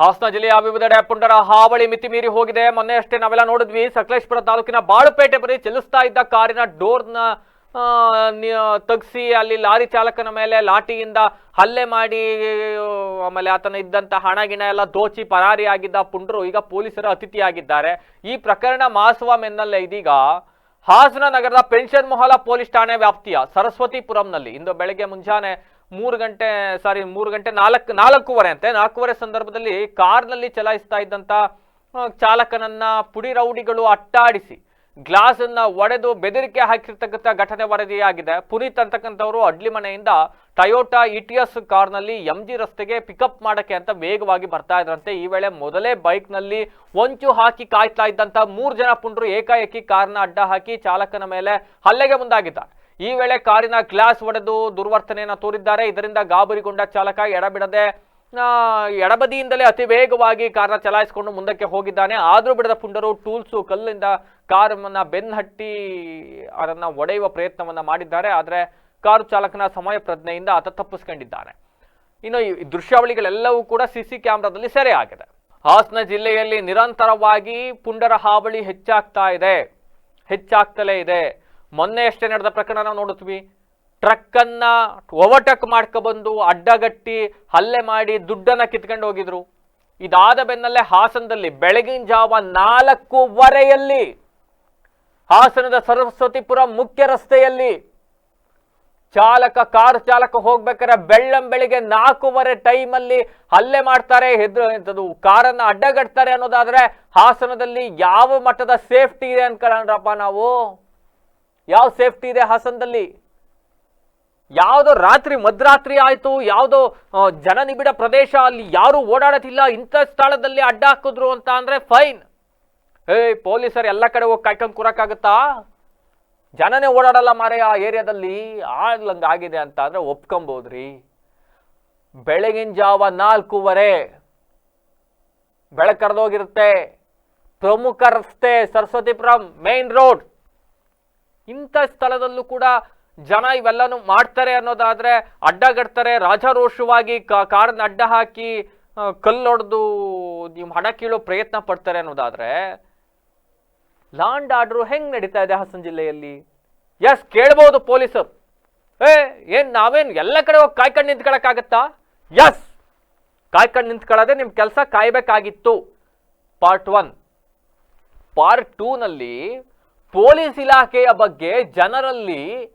ಹಾಸನ ಜಿಲ್ಲೆಯ ವಿವಿಧೆಡೆ ಪುಂಡರ ಹಾವಳಿ ಮಿತಿ ಮೀರಿ ಹೋಗಿದೆ. ಮೊನ್ನೆ ಅಷ್ಟೇ ನಾವೆಲ್ಲ ನೋಡಿದ್ವಿ, ಸಕಲೇಶ್ಪುರ ತಾಲೂಕಿನ ಬಾಳುಪೇಟೆ ಬರಿ ಚಲಿಸ್ತಾ ಇದ್ದ ಕಾರಿನ ಡೋರ್ನ ತಗ್ಸಿ ಅಲ್ಲಿ ಲಾರಿ ಚಾಲಕನ ಮೇಲೆ ಲಾಠಿಯಿಂದ ಹಲ್ಲೆ ಮಾಡಿ, ಆಮೇಲೆ ಆತನ ಇದ್ದಂತ ಹಣ, ಗಿಣ ಎಲ್ಲ ದೋಚಿ ಪರಾರಿಯಾಗಿದ್ದ ಪುಂಡರು ಈಗ ಪೊಲೀಸರ ಅತಿಥಿಯಾಗಿದ್ದಾರೆ. ಈ ಪ್ರಕರಣ ಮಾಸುವ ಮೆನ್ನಲ್ಲೇ ಇದೀಗ ಹಾಸನ ನಗರದ ಪೆನ್ಷನ್ ಮೊಹಲ ಪೊಲೀಸ್ ಠಾಣೆ ವ್ಯಾಪ್ತಿಯ ಸರಸ್ವತಿಪುರಂನಲ್ಲಿ. ಇಂದು ಬೆಳಗ್ಗೆ ಮುಂಜಾನೆ ಮೂರು ಗಂಟೆ ಸಾರಿ ಮೂರು ಗಂಟೆ ನಾಲ್ಕು, ನಾಲ್ಕೂವರೆ ಅಂತೆ. ನಾಲ್ಕೂವರೆ ಸಂದರ್ಭದಲ್ಲಿ ಕಾರ್ನಲ್ಲಿ ಚಲಾಯಿಸ್ತಾ ಇದ್ದಂಥ ಚಾಲಕನನ್ನ ಪುಡಿ ರೌಡಿಗಳು ಅಟ್ಟಾಡಿಸಿ ಗ್ಲಾಸ್ ಅನ್ನ ಒಡೆದು ಬೆದರಿಕೆ ಹಾಕಿರ್ತಕ್ಕಂಥ ಘಟನೆ ವರದಿಯಾಗಿದೆ. ಪುನೀತ್ ಅಂತಕ್ಕಂಥವ್ರು ಅಡ್ಲಿ ಮನೆಯಿಂದ ಟಯೋಟಾ ಇಟಿಎಸ್ ಕಾರ್ನಲ್ಲಿ ಎಂ ಜಿ ರಸ್ತೆಗೆ ಪಿಕಪ್ ಮಾಡಕ್ಕೆ ಅಂತ ವೇಗವಾಗಿ ಬರ್ತಾ ಇದ್ರಂತೆ. ಈ ವೇಳೆ ಮೊದಲೇ ಬೈಕ್ನಲ್ಲಿ ಒಂಚು ಹಾಕಿ ಕಾಯ್ತಾ ಇದ್ದಂತ ಮೂರು ಜನ ಪುಂಡರು ಏಕಾಏಕಿ ಕಾರ್ನ ಅಡ್ಡ ಹಾಕಿ ಚಾಲಕನ ಮೇಲೆ ಹಲ್ಲೆಗೆ ಮುಂದಾಗಿದ್ದಾರೆ. ಈ ವೇಳೆ ಕಾರಿನ ಗ್ಲಾಸ್ ಒಡೆದು ದುರ್ವರ್ತನೆಯನ್ನು ತೋರಿದ್ದಾರೆ. ಇದರಿಂದ ಗಾಬರಿಗೊಂಡ ಚಾಲಕ ಎಡಬಿಡದೆ ಎಡಬದಿಯಿಂದಲೇ ಅತಿ ವೇಗವಾಗಿ ಕಾರನ್ನ ಚಲಾಯಿಸಿಕೊಂಡು ಮುಂದಕ್ಕೆ ಹೋಗಿದ್ದಾನೆ. ಆದರೂ ಬಿಡದ ಪುಂಡರು ಟೂಲ್ಸು ಕಲ್ಲಿಂದ ಕಾರನ್ನ ಬೆನ್ನಹಟ್ಟಿ ಅದನ್ನು ಒಡೆಯುವ ಪ್ರಯತ್ನವನ್ನ ಮಾಡಿದ್ದಾರೆ. ಆದರೆ ಕಾರು ಚಾಲಕನ ಸಮಯ ಪ್ರಜ್ಞೆಯಿಂದ ಆತ ತಪ್ಪಿಸ್ಕೊಂಡಿದ್ದಾನೆ. ಇನ್ನು ಈ ದೃಶ್ಯಾವಳಿಗಳೆಲ್ಲವೂ ಕೂಡ ಸಿಸಿ ಕ್ಯಾಮ್ರಾದಲ್ಲಿ ಸೆರೆ ಆಗಿದೆ ಹಾಸನ ಜಿಲ್ಲೆಯಲ್ಲಿ ನಿರಂತರವಾಗಿ ಪುಂಡರ ಹಾವಳಿ ಹೆಚ್ಚಾಗ್ತಾ ಇದೆ. ಹೆಚ್ಚಾಗ್ತಲೇ ಇದೆ. ಮೊನ್ನೆ ಅಷ್ಟೇ ನಡೆದ ಪ್ರಕರಣ ನಾವು ನೋಡುತ್ತೀವಿ. ಟ್ರಕ್ ಅನ್ನ ಓವರ್ಟೇಕ್ ಮಾಡ್ಕೊಬಂದು ಅಡ್ಡಗಟ್ಟಿ ಹಲ್ಲೆ ಮಾಡಿ ದುಡ್ಡನ್ನ ಕಿತ್ಕೊಂಡು ಹೋಗಿದ್ರು. ಇದಾದ ಬೆನ್ನಲ್ಲೇ ಹಾಸನದಲ್ಲಿ ಬೆಳಗಿನ ಜಾವ ನಾಲ್ಕೂವರೆಯಲ್ಲಿ ಹಾಸನದ ಸರಸ್ವತಿಪುರ ಮುಖ್ಯ ರಸ್ತೆಯಲ್ಲಿ ಚಾಲಕ, ಕಾರ್ ಚಾಲಕ ಹೋಗ್ಬೇಕಾದ್ರೆ ಬೆಳ್ಳಂ ಬೆಳಿಗ್ಗೆ ನಾಲ್ಕೂವರೆ ಟೈಮಲ್ಲಿ ಹಲ್ಲೆ ಮಾಡ್ತಾರೆ, ಹೆದ್ರ ಕಾರನ್ನು ಅಡ್ಡಗಟ್ತಾರೆ ಅನ್ನೋದಾದ್ರೆ ಹಾಸನದಲ್ಲಿ ಯಾವ ಮಟ್ಟದ ಸೇಫ್ಟಿ ಇದೆ ಅನ್ಕೊಳ್ಳೋಣಪ್ಪ ನಾವು. ಯಾವ ಸೇಫ್ಟಿ ಇದೆ ಹಾಸನದಲ್ಲಿ? ಯಾವುದೋ ರಾತ್ರಿ ಮಧ್ಯರಾತ್ರಿ ಆಯಿತು, ಯಾವುದೋ ಜನ ಜನನಿಬಿಡ ಪ್ರದೇಶ, ಅಲ್ಲಿ ಯಾರು ಓಡಾಡೋದಿಲ್ಲ, ಇಂಥ ಸ್ಥಳದಲ್ಲಿ ಅಡ್ಡ ಹಾಕಿದ್ರು ಅಂತ ಅಂದರೆ ಫೈನ್ ಏ ಪೊಲೀಸರು ಎಲ್ಲ ಕಡೆ ಹೋಗಿ ಕಾಯ್ಕೊಂಡು ಕೂರಕ್ಕಾಗತ್ತಾ? ಜನನೇ ಓಡಾಡಲ್ಲ ಮಾರೆ ಆ ಏರಿಯಾದಲ್ಲಿ ಆಡ್ಲಂಗ್ ಆಗಿದೆ ಅಂತ ಅಂದ್ರೆ ಒಪ್ಕೊಂಬೋದ್ರಿ. ಬೆಳಗಿನ ಜಾವ ನಾಲ್ಕೂವರೆ ಬೆಳಕರ್ದೋಗಿರುತ್ತೆ ಪ್ರಮುಖ ರಸ್ತೆ ಸರಸ್ವತಿಪುರಂ ಮೇನ್ ರೋಡ್ ಇಂಥ ಸ್ಥಳದಲ್ಲೂ ಕೂಡ ಜನ ಇವೆಲ್ಲನೂ ಮಾಡ್ತಾರೆ ಅನ್ನೋದಾದ್ರೆ ಅಡ್ಡಗಡ್ತಾರೆ, ರಾಜಾರೋಷವಾಗಿ ಕಾ- ಕಾರನ್ನ ಅಡ್ಡ ಹಾಕಿ ಕಲ್ಲೊಡೆದು ನೀವು ಹಣ ಕೀಳೋ ಪ್ರಯತ್ನ ಪಡ್ತಾರೆ ಅನ್ನೋದಾದ್ರೆ ಲಾಂಡ್ ಆರ್ಡರ್ ಹೆಂಗ್ ನಡೀತಾ ಇದೆ ಹಾಸನ ಜಿಲ್ಲೆಯಲ್ಲಿ? ಎಸ್, ಕೇಳ್ಬೋದು ಪೊಲೀಸರು. ಏ, ಏನ್ ನಾವೇನು ಎಲ್ಲ ಕಡೆ ಹೋಗಿ ಕಾಯ್ಕೊಂಡು ನಿಂತ್ಕೊಳಕ್ಕಾಗತ್ತಾ? ಎಸ್, ಕಾಯ್ಕೊಂಡು ನಿಂತ್ಕೊಳ್ಳೋದೇ ನಿಮ್ಮ ಕೆಲಸ ಕಾಯಬೇಕಾಗಿತ್ತು. Part one. ಪಾರ್ಟ್ ಟೂನಲ್ಲಿ ಪೊಲೀಸ್ ಇಲಾಖೆಯ ಬಗ್ಗೆ ಜನರಲ್ಲಿ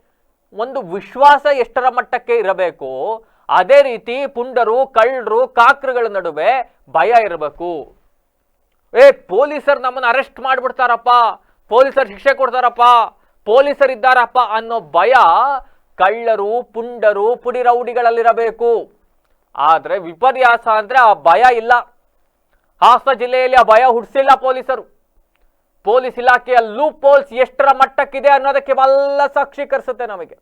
ಒಂದು ವಿಶ್ವಾಸ ಎಷ್ಟರ ಮಟ್ಟಕ್ಕೆ ಇರಬೇಕು? ಅದೇ ರೀತಿ ಪುಂಡರು, ಕಳ್ಳರು, ಕಾಕ್ರಗಳ ನಡುವೆ ಭಯ ಇರಬೇಕು. ಏ, ಪೊಲೀಸರು ನಮ್ಮನ್ನ ಅರೆಸ್ಟ್ ಮಾಡಿಬಿಡ್ತಾರಪ್ಪ. ಪೊಲೀಸರು ಶಿಕ್ಷೆ ಕೊಡ್ತಾರಪ್ಪ. ಪೊಲೀಸರು ಇದ್ದಾರಪ್ಪ ಅನ್ನೋ ಭಯ ಕಳ್ಳರು, ಪುಂಡರು, ಪುಡಿ ರೌಡಿಗಳಲ್ಲಿರಬೇಕು. ಆದರೆ ವಿಪರ್ಯಾಸ ಅಂದ್ರೆ ಆ ಭಯ ಇಲ್ಲ. ಹಾಸನ ಜಿಲ್ಲೆಯಲ್ಲಿ ಆ ಭಯ ಹುಡ್ಸಿಲ್ಲ ಪೊಲೀಸರು. ಪೊಲೀಸ್ ಇಲಾಖೆಯ ಲೂಪ್ ಪೋಲ್ಸ್ ಎಷ್ಟರ ಮಟ್ಟಕ್ಕಿದೆ ಅನ್ನೋದಕ್ಕೆ ಎಲ್ಲ ಸಾಕ್ಷೀಕರಿಸುತ್ತೆ ನಮಗೆ.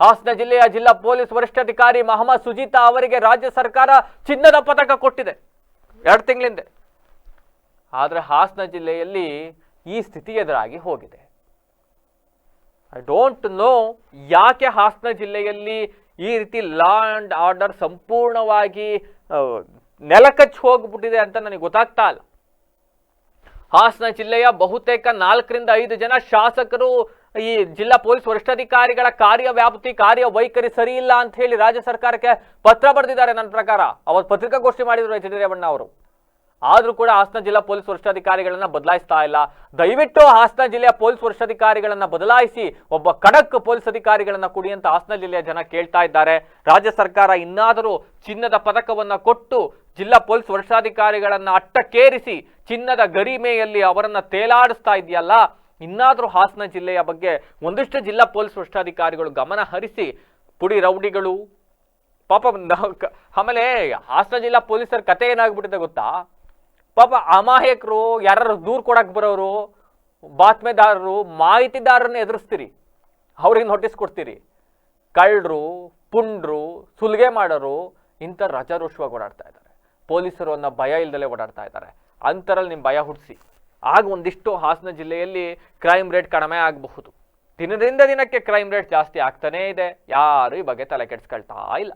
ಹಾಸನ ಜಿಲ್ಲೆಯ ಜಿಲ್ಲಾ ಪೊಲೀಸ್ ವರಿಷ್ಠಾಧಿಕಾರಿ ಮಹಮ್ಮದ್ ಸುಜಿತಾ ಅವರಿಗೆ ರಾಜ್ಯ ಸರ್ಕಾರ ಚಿನ್ನದ ಪದಕ ಕೊಟ್ಟಿದೆ. ಎರಡು ತಿಂಗಳಿಂದ. ಆದರೆ ಹಾಸನ ಜಿಲ್ಲೆಯಲ್ಲಿ ಈ ಸ್ಥಿತಿ ಎದುರಾಗಿ ಹೋಗಿದೆ. ಐ ಡೋಂಟ್ ನೋ ಯಾಕೆ ಹಾಸನ ಜಿಲ್ಲೆಯಲ್ಲಿ ಈ ರೀತಿ ಲಾ ಆ್ಯಂಡ್ ಆರ್ಡರ್ ಸಂಪೂರ್ಣವಾಗಿ ನೆಲಕಚ್ಚಿ ಹೋಗ್ಬಿಟ್ಟಿದೆ ಅಂತ ನನಗೆ ಗೊತ್ತಾಗ್ತಾ ಇಲ್ಲ. ಹಾಸನ ಜಿಲ್ಲೆಯ ಬಹುತೇಕ ನಾಲ್ಕರಿಂದ ಐದು ಜನ ಶಾಸಕರು ಈ ಜಿಲ್ಲಾ ಪೊಲೀಸ್ ವರಿಷ್ಠಾಧಿಕಾರಿಗಳ ಕಾರ್ಯವ್ಯಾಪ್ತಿ, ಕಾರ್ಯವೈಖರಿ ಸರಿ ಇಲ್ಲ ಅಂತ ಹೇಳಿ ರಾಜ್ಯ ಸರ್ಕಾರಕ್ಕೆ ಪತ್ರ ಬರೆದಿದ್ದಾರೆ. ನನ್ನ ಪ್ರಕಾರ ಅವತ್ತು ಪತ್ರಿಕಾಗೋಷ್ಠಿ ಮಾಡಿದ್ರು ಎಚ್ ಡಿ ಅವರು. ಆದ್ರೂ ಕೂಡ ಹಾಸನ ಜಿಲ್ಲಾ ಪೊಲೀಸ್ ವರಿಷ್ಠಾಧಿಕಾರಿಗಳನ್ನ ಬದಲಾಯಿಸ್ತಾ ಇಲ್ಲ. ದಯವಿಟ್ಟು ಹಾಸನ ಜಿಲ್ಲೆಯ ಪೊಲೀಸ್ ವರಿಷ್ಠಾಧಿಕಾರಿಗಳನ್ನ ಬದಲಾಯಿಸಿ ಒಬ್ಬ ಖಡಕ್ ಪೊಲೀಸ್ ಅಧಿಕಾರಿಗಳನ್ನ ಕೊಡಿ ಅಂತ ಹಾಸನ ಜಿಲ್ಲೆಯ ಜನ ಕೇಳ್ತಾ ಇದ್ದಾರೆ. ರಾಜ್ಯ ಸರ್ಕಾರ ಇನ್ನಾದರೂ ಚಿನ್ನದ ಪದಕವನ್ನ ಕೊಟ್ಟು ಜಿಲ್ಲಾ ಪೊಲೀಸ್ ವರಿಷ್ಠಾಧಿಕಾರಿಗಳನ್ನ ಅಟ್ಟಕ್ಕೇರಿಸಿ ಚಿನ್ನದ ಗರಿಮೆಯಲ್ಲಿ ಅವರನ್ನ ತೇಲಾಡಿಸ್ತಾ ಇದೆಯಲ್ಲ? ಇನ್ನಾದರೂ ಹಾಸನ ಜಿಲ್ಲೆಯ ಬಗ್ಗೆ ಒಂದಿಷ್ಟು ಜಿಲ್ಲಾ ಪೊಲೀಸ್ ವರಿಷ್ಠಾಧಿಕಾರಿಗಳು ಗಮನ ಹರಿಸಿ, ಪುಡಿ ರೌಡಿಗಳು, ಪಾಪ ಆಮೇಲೆ ಹಾಸನ ಜಿಲ್ಲಾ ಪೊಲೀಸರ ಕತೆ ಏನಾಗ್ಬಿಟ್ಟಿದೆ ಗೊತ್ತಾ? ಪಾಪ ಅಮಾಯಕರು ಯಾರು ದೂರು ಕೊಡಕ್ಕೆ ಬರೋರು, ಬಾತ್ಮೆದಾರರು, ಮಾಹಿತಿದಾರರನ್ನ ಎದುರಿಸ್ತೀರಿ. ಅವ್ರಿಗೆ ನೋಟಿಸ್ ಕೊಡ್ತೀರಿ ಕಳ್ಳರು, ಪುಂಡ್ರು, ಸುಲಿಗೆ ಮಾಡೋರು, ಇಂಥ ರಜಾರೋಷವಾಗಿ ಓಡಾಡ್ತಾ ಇದ್ದಾರೆ. ಪೊಲೀಸರು ಅನ್ನೋ ಭಯ ಇಲ್ದಲೆ ಓಡಾಡ್ತಾ ಇದ್ದಾರೆ. ಅಂತರಲ್ಲಿ ನಿಮ್ಮ ಭಯ ಹುಟ್ಟಿಸಿ ಆಗ ಒಂದಿಷ್ಟು ಹಾಸನ ಜಿಲ್ಲೆಯಲ್ಲಿ ಕ್ರೈಮ್ ರೇಟ್ ಕಡಿಮೆ ಆಗಬಹುದು. ದಿನದಿಂದ ದಿನಕ್ಕೆ ಕ್ರೈಮ್ ರೇಟ್ ಜಾಸ್ತಿ ಆಗ್ತಾನೇ ಇದೆ. ಯಾರು ಈ ಬಗ್ಗೆ ತಲೆ ಕೆಡಿಸ್ಕೊಳ್ತಾ ಇಲ್ಲ.